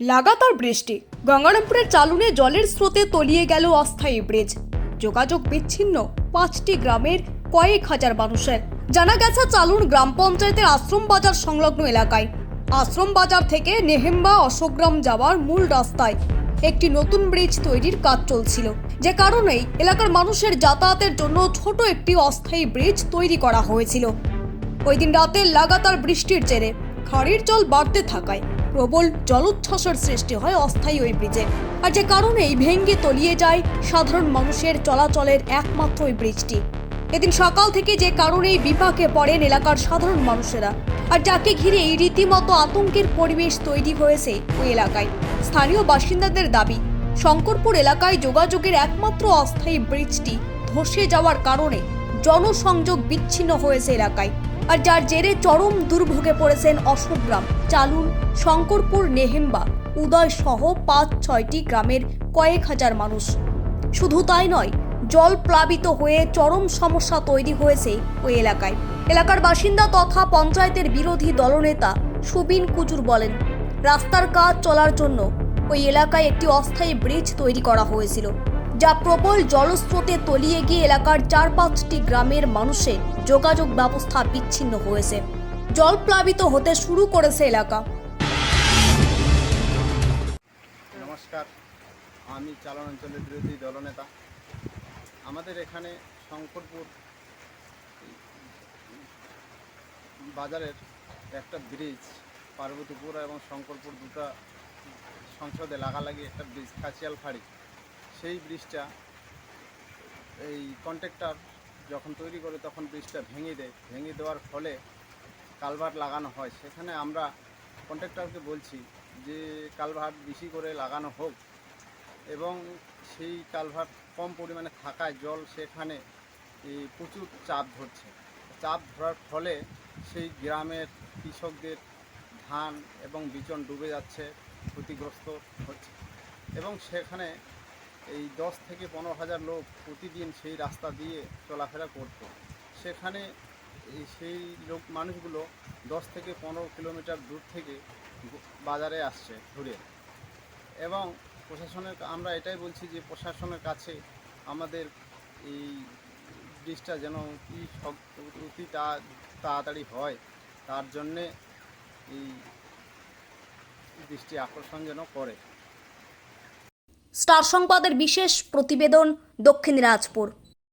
লাগাতার বৃষ্টি। গঙ্গারামপুরের চালুনে জলের স্রোতে তলিয়ে গেল অস্থায়ী ব্রিজ। যোগাযোগ বিচ্ছিন্ন পাঁচটি গ্রামের কয়েক হাজার মানুষের। জানা গেছে, চালুন গ্রাম পঞ্চায়েতের আশ্রম বাজার সংলগ্ন এলাকায়। আশ্রম বাজার থেকে নেহেম্বা অশোকগ্রাম যাওয়ার মূল রাস্তায় একটি নতুন ব্রিজ তৈরির কাজ চলছিল। যে কারণেই এলাকার মানুষের যাতায়াতের জন্য ছোট একটি অস্থায়ী ব্রিজ তৈরি করা হয়েছিল। ওই দিন রাতে লাগাতার বৃষ্টির জেরে খাড়ির জল বাড়তে থাকায় প্রবল জলোচ্ছ্বাসের সৃষ্টি হয় অস্থায়ী ওই ব্রিজে। আর যে কারণেই ভেঙ্গে তলিয়ে যায় সাধারণ মানুষের চলাচলের একমাত্র ওই ব্রিজটি। এদিন সকাল থেকে যে কারণেই বিপাকে পড়েন এলাকার সাধারণ মানুষেরা। আর যাকে ঘিরে এই রীতিমতো আতঙ্কের পরিবেশ তৈরি হয়েছে ওই এলাকায়। স্থানীয় বাসিন্দাদের দাবি, শঙ্করপুর এলাকায় যোগাযোগের একমাত্র অস্থায়ী ব্রিজটি ধসে যাওয়ার কারণে জনসংযোগ বিচ্ছিন্ন হয়েছে এলাকায়। আর যার জেরে চরম দুর্ভোগে পড়েছেন অশোকগ্রাম চালুন শঙ্করপুর নেহেম্বা, উদয় সহ পাঁচ, ছয়টি গ্রামের কয়েক হাজার মানুষ। শুধু তাই নয়, জল প্লাবিত হয়ে চরম সমস্যা তৈরি হয়েছে ওই এলাকায়। এলাকার বাসিন্দা তথা পঞ্চায়েতের বিরোধী দলনেতা সুবিন কুচুর বলেন, রাস্তার কাজ চলার জন্য ওই এলাকায় একটি অস্থায়ী ব্রিজ তৈরি করা হয়েছিল। যা প্রবল জলস্রোতে তলিয়ে গিয়ে এলাকার চার পাঁচটি গ্রামের মানুষের যোগাযোগ ব্যবস্থা বিচ্ছিন্ন হয়েছে। জল প্লাবিত হতে শুরু করেছে এলাকা। নমস্কার, আমি চালন অঞ্চলের বিরোধী দলনেতা। আমাদের এখানে শঙ্করপুর বাজারের একটা ব্রিজ, পার্বতীপুর এবং শঙ্করপুর দুটো সংসদে লাগালাগি একটা ব্রিজ কাছিয়াল ফাড়ি। সেই ব্রিজটা, এই কন্ট্রাক্টর যখন তৈরি করে তখন ব্রিজটা ভেঙে দেয়। ভেঙে দেওয়ার ফলে কালভার্ট লাগানো হয়। সেখানে আমরা কন্ট্রাক্টরকে বলছি যে, কালভার্ট বেশি করে লাগানো হোক এবং সেই কালভার্ট কম পরিমাণে থাকায় জল সেখানে প্রচুর চাপ ধরছে। চাপ ধরার ফলে সেই গ্রামের কৃষকদের ধান এবং বিচন ডুবে যাচ্ছে, ক্ষতিগ্রস্ত হচ্ছে এবং সেখানে এই দশ থেকে পনেরো হাজার লোক প্রতিদিন সেই রাস্তা দিয়ে চলাফেরা করতো। সেখানে সেই লোক মানুষগুলো দশ থেকে পনেরো কিলোমিটার দূর থেকে বাজারে আসছে ঘুরে। এবং প্রশাসনের আমরা এটাই বলছি যে প্রশাসনের কাছে আমাদের এই ব্রিজটা যেন কি সব অতি তা- তাড়াতাড়ি হয়। তার জন্যে এই দৃষ্টি আকর্ষণ যেন করে। স্টার সংবাদের বিশেষ প্রতিবেদন দক্ষিণ দিনাজপুর।